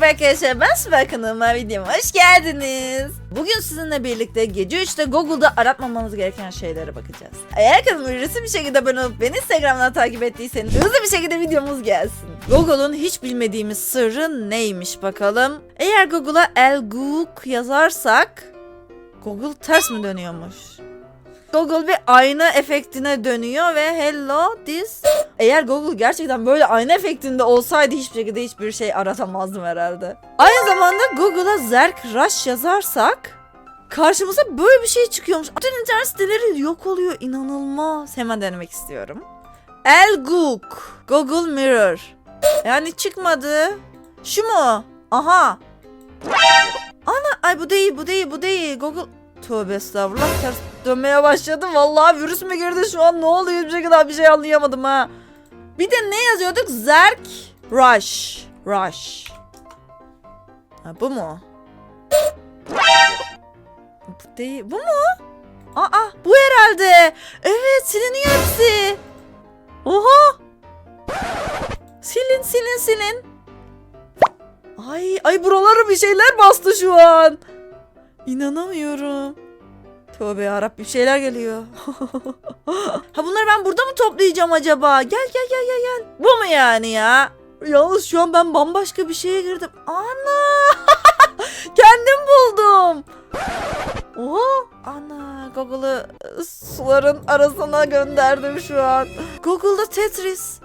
Merhaba arkadaşlar ben Sıra kanalıma videoma hoş geldiniz. Bugün sizinle birlikte gece 3'te Google'da aratmamanız gereken şeylere bakacağız. Eğer kanalıma ücretsiz bir şekilde abone olup beni Instagram'dan takip ettiyseniz hızlı bir şekilde videomuz gelsin. Google'un hiç bilmediğimiz sırrı neymiş bakalım. Eğer Google'a El Goog yazarsak Google ters mi dönüyormuş? Google bir ayna efektine dönüyor ve hello this. Eğer Google gerçekten böyle ayna efektinde olsaydı hiçbir şekilde hiçbir şey aratamazdım herhalde. Aynı zamanda Google'a Zerk Rush yazarsak karşımıza böyle bir şey çıkıyormuş. Bütün internet siteleri yok oluyor. İnanılmaz. Hemen denemek istiyorum. El Goog. Google Mirror. Yani çıkmadı. Şu mu? Aha. Ana ay bu değil bu değil bu değil. Google Tövbe estağfurullah dönmeye başladım. Vallahi virüs mü girdi şu an ne oluyor hiçbir şekilde bir şey anlayamadım ha. Bir de ne yazıyorduk? Zerk Rush. Rush. Ha, bu mu? Bu değil. Bu mu? Aa bu herhalde. Evet siliniyor hepsi. Oha. Silin silin silin. Ay ay buralara bir şeyler bastı şu an. İnanamıyorum. Tövbe yarabbim şeyler geliyor. ha bunları ben burada mı toplayacağım acaba? Gel gel gel gel gel. Bu mu yani ya? Yalnız şu an ben bambaşka bir şeye girdim. Ana! Kendim buldum. Oha! Ana Google'ı suların arasına gönderdim şu an. Google'da Tetris.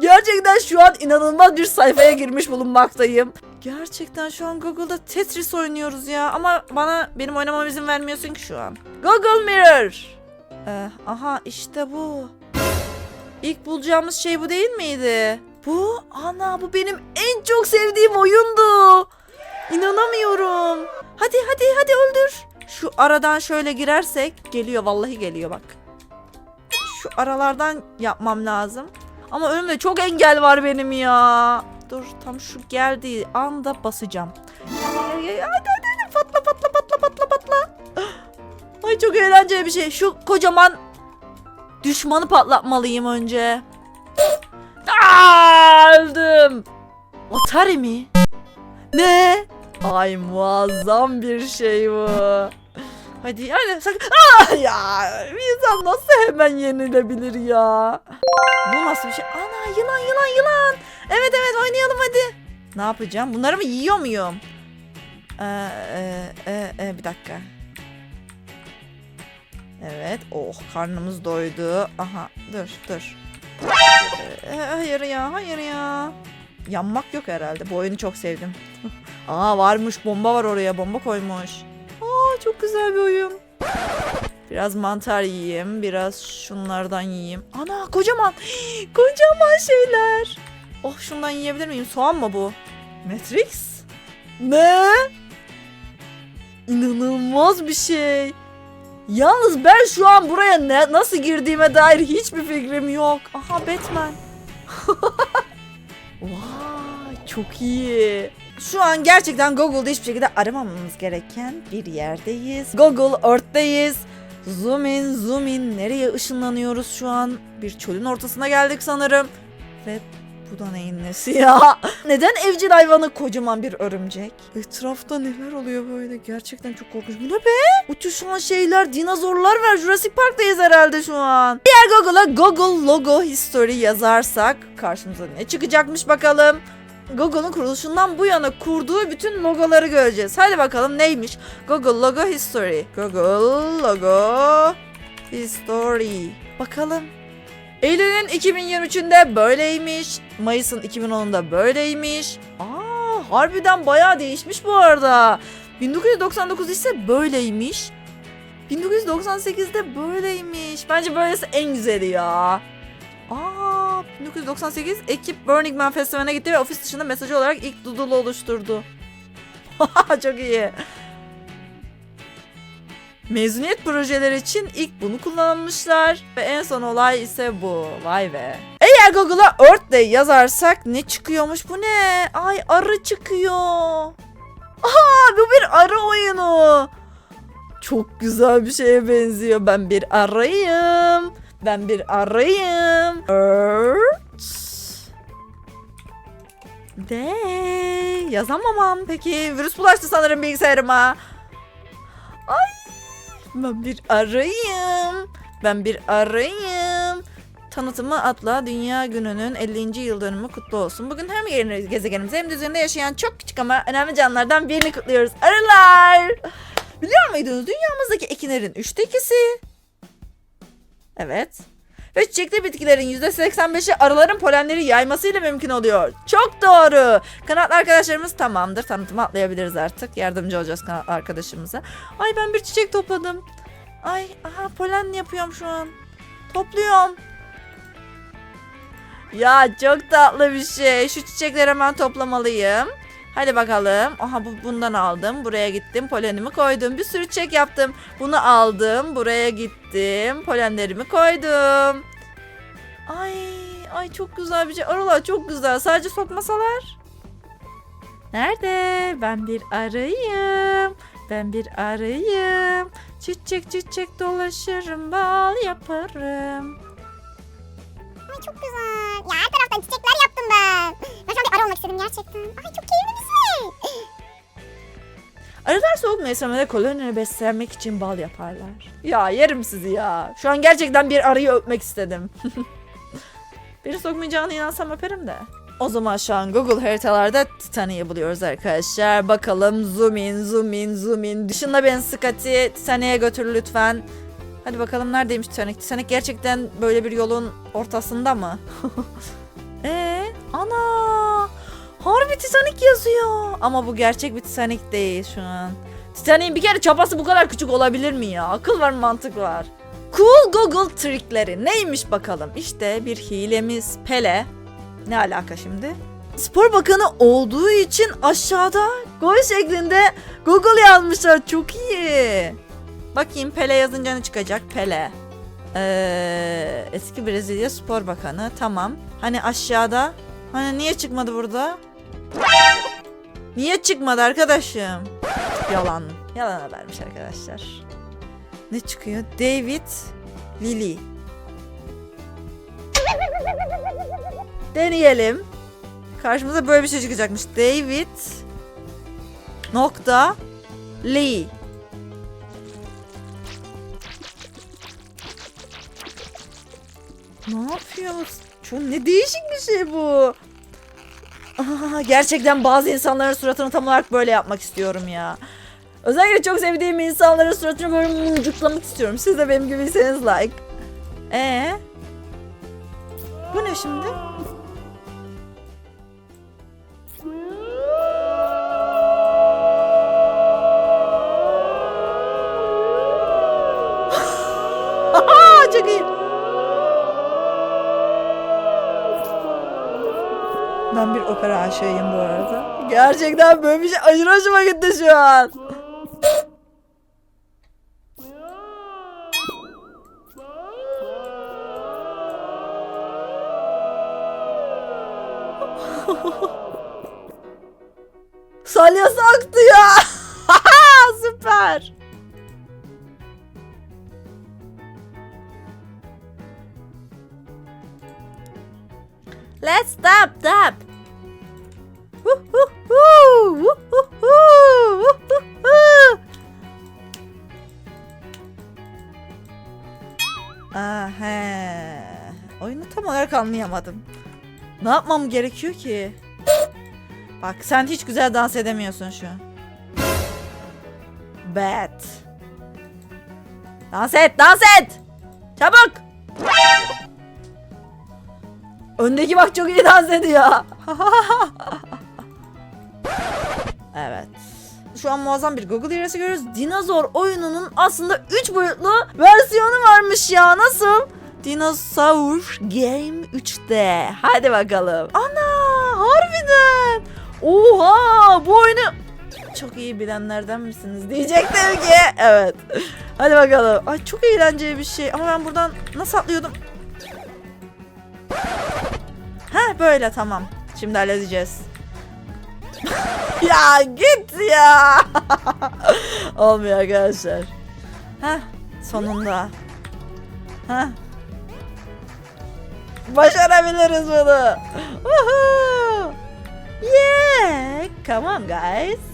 Gerçekten şu an inanılmaz bir sayfaya girmiş bulunmaktayım. Gerçekten şu an Google'da Tetris oynuyoruz ya. Ama bana benim oynamama izin vermiyorsun ki şu an. Google Mirror. Ee, aha işte bu. İlk bulacağımız şey bu değil miydi? Bu ana bu benim en çok sevdiğim oyundu. İnanamıyorum. Hadi hadi hadi öldür. Şu aradan şöyle girersek geliyor vallahi geliyor bak. Şu aralardan yapmam lazım. Ama önümde çok engel var benim ya. Dur tam şu geldiği anda basacağım. Hadi hadi patla patla patla patla patla. Ay çok eğlenceli bir şey. Şu kocaman düşmanı patlatmalıyım önce. Aa, öldüm. Atari mi? Ne? Ay muazzam bir şey bu. Hadi hadi sakın. Aa, ya hemen yenilebilir ya? Bu nasıl bir şey? Ana yılan yılan yılan. Evet evet oynayalım hadi. Ne yapacağım? Bunları mı yiyor muyum? Ee, e, e, e, bir dakika. Evet. Oh karnımız doydu. Aha dur dur. Ee, hayır ya hayır ya. Yanmak yok herhalde. Bu oyunu çok sevdim. Aa varmış bomba var oraya. Bomba koymuş. Aa çok güzel bir oyun. Biraz mantar yiyeyim. Biraz şunlardan yiyeyim. Ana kocaman. kocaman şeyler. Oh şundan yiyebilir miyim? Soğan mı bu? Matrix? Ne? İnanılmaz bir şey. Yalnız ben şu an buraya ne, nasıl girdiğime dair hiçbir fikrim yok. Aha Batman. Vay çok iyi. Şu an gerçekten Google'da hiçbir şekilde aramamamız gereken bir yerdeyiz. Google Earth'teyiz. Zoom in, zoom in. Nereye ışınlanıyoruz şu an? Bir çölün ortasına geldik sanırım. Ve bu da neyin nesi ya? Neden evcil hayvanı kocaman bir örümcek? Etrafta neler oluyor böyle? Gerçekten çok korkunç. Bu ne be? Uçuşan şeyler, dinozorlar var. Jurassic Park'tayız herhalde şu an. Eğer Google'a Google Logo History yazarsak karşımıza ne çıkacakmış bakalım. Google'un kuruluşundan bu yana kurduğu bütün logoları göreceğiz. Hadi bakalım neymiş? Google Logo History. Google Logo History. Bakalım. Eylül'ün 2023'ünde böyleymiş. Mayıs'ın 2010'unda böyleymiş. Aa, harbiden bayağı değişmiş bu arada. 1999 ise böyleymiş. 1998'de böyleymiş. Bence böylesi en güzeli ya. Aa, 1998 ekip Burning Man Festivali'ne gitti ve ofis dışında mesajı olarak ilk doodle oluşturdu. Çok iyi. Mezuniyet projeleri için ilk bunu kullanmışlar ve en son olay ise bu. Vay be. Eğer Google'a Earth Day yazarsak ne çıkıyormuş? Bu ne? Ay arı çıkıyor. Aa bu bir arı oyunu. Çok güzel bir şeye benziyor. Ben bir arayım. Ben bir arayım. Earth Day. yazamamam. Peki virüs bulaştı sanırım bilgisayarıma. Ay ben bir arayım. Ben bir arayım. Tanıtımı atla Dünya Günü'nün 50. yıl dönümü kutlu olsun. Bugün hem yeni gezegenimizde hem de üzerinde yaşayan çok küçük ama önemli canlılardan birini kutluyoruz. Arılar! Biliyor muydunuz dünyamızdaki ekinlerin üçte ikisi? Evet. Ve çiçekli bitkilerin %85'i arıların polenleri yaymasıyla mümkün oluyor. Çok doğru. Kanatlı arkadaşlarımız tamamdır. Tanıtımı atlayabiliriz artık. Yardımcı olacağız kanatlı arkadaşımıza. Ay ben bir çiçek topladım. Ay aha polen yapıyorum şu an. Topluyorum. Ya çok tatlı bir şey. Şu çiçekleri hemen toplamalıyım. Hadi bakalım. Aha bu bundan aldım. Buraya gittim. Polenimi koydum. Bir sürü çiçek yaptım. Bunu aldım. Buraya gittim. Polenlerimi koydum. Ay ay çok güzel bir şey. Arılar çok güzel. Sadece sokmasalar. Nerede? Ben bir arıyım. Ben bir arıyım. Çiçek çiçek dolaşırım. Bal yaparım. Ay çok güzel. Ya her taraftan çiçekler yaptım ben. Ben şu an bir arı olmak istedim gerçekten. Ay çok keyifli. Arılar soğuk mevsimde kolonileri beslenmek için bal yaparlar. Ya yerim sizi ya. Şu an gerçekten bir arıyı öpmek istedim. Biri sokmayacağına inansam öperim de. O zaman şu an Google haritalarda Titanic'i buluyoruz arkadaşlar. Bakalım zoom in, zoom in, zoom in. Dışında beni Scotty Titanic'e götür lütfen. Hadi bakalım neredeymiş Titanic? Titanic gerçekten böyle bir yolun ortasında mı? Ee, ana! Harbi Titanic yazıyor. Ama bu gerçek bir Titanic değil şu an. Titanic'in bir kere çapası bu kadar küçük olabilir mi ya? Akıl var mantık var. Cool Google trikleri neymiş bakalım. İşte bir hilemiz Pele. Ne alaka şimdi? Spor bakanı olduğu için aşağıda gol şeklinde Google yazmışlar. Çok iyi. Bakayım Pele yazınca ne çıkacak? Pele. Ee, eski Brezilya Spor Bakanı. Tamam. Hani aşağıda? Hani niye çıkmadı burada? Niye çıkmadı arkadaşım? Yalan. Yalan habermiş arkadaşlar. Ne çıkıyor? David Lily. Deneyelim. Karşımıza böyle bir şey çıkacakmış. David nokta Lee. Ne yapıyoruz? Çok ne değişik bir şey bu. Aa, gerçekten bazı insanların suratını tam olarak böyle yapmak istiyorum ya. Özellikle çok sevdiğim insanların suratını böyle mıncıklamak istiyorum. Siz de benim gibiyseniz like. Ee? Bu ne şimdi? Ben bir opera aşığıyım bu arada. Gerçekten böyle bir şey aşırı hoşuma gitti şu an. Salyası aktı ya. Süper. Let's woo-hoo-hoo. Aa, he. Oyunu tam olarak anlayamadım. Ne yapmam gerekiyor ki? Bak sen hiç güzel dans edemiyorsun şu an. Bad. Dans et, dans et. Çabuk. Öndeki bak çok iyi dans ediyor. evet. Şu an muazzam bir Google yarısı görüyoruz. Dinozor oyununun aslında 3 boyutlu versiyonu varmış ya. Nasıl? Dinosaur Game 3D. Hadi bakalım. Ana harbiden. Oha bu oyunu çok iyi bilenlerden misiniz diyecektim ki. Evet. Hadi bakalım. Ay çok eğlenceli bir şey. Ama ben buradan nasıl atlıyordum? Böyle tamam. Şimdi halledeceğiz. ya git ya. Olmuyor arkadaşlar. Ha sonunda. Ha. Başarabiliriz bunu. Yeah, come on guys.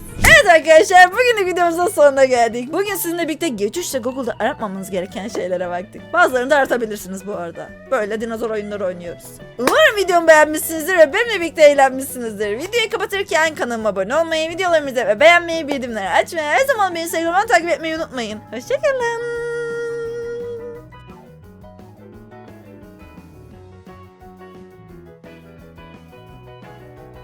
Evet arkadaşlar bugünlük videomuzun sonuna geldik. Bugün sizinle birlikte geçişle Google'da aratmamanız gereken şeylere baktık. Bazılarını da aratabilirsiniz bu arada. Böyle dinozor oyunları oynuyoruz. Umarım videomu beğenmişsinizdir ve benimle birlikte eğlenmişsinizdir. Videoyu kapatırken kanalıma abone olmayı, videolarımızı ve beğenmeyi, bildirimleri açmayı, her zaman beni Instagram'dan takip etmeyi unutmayın. Hoşçakalın.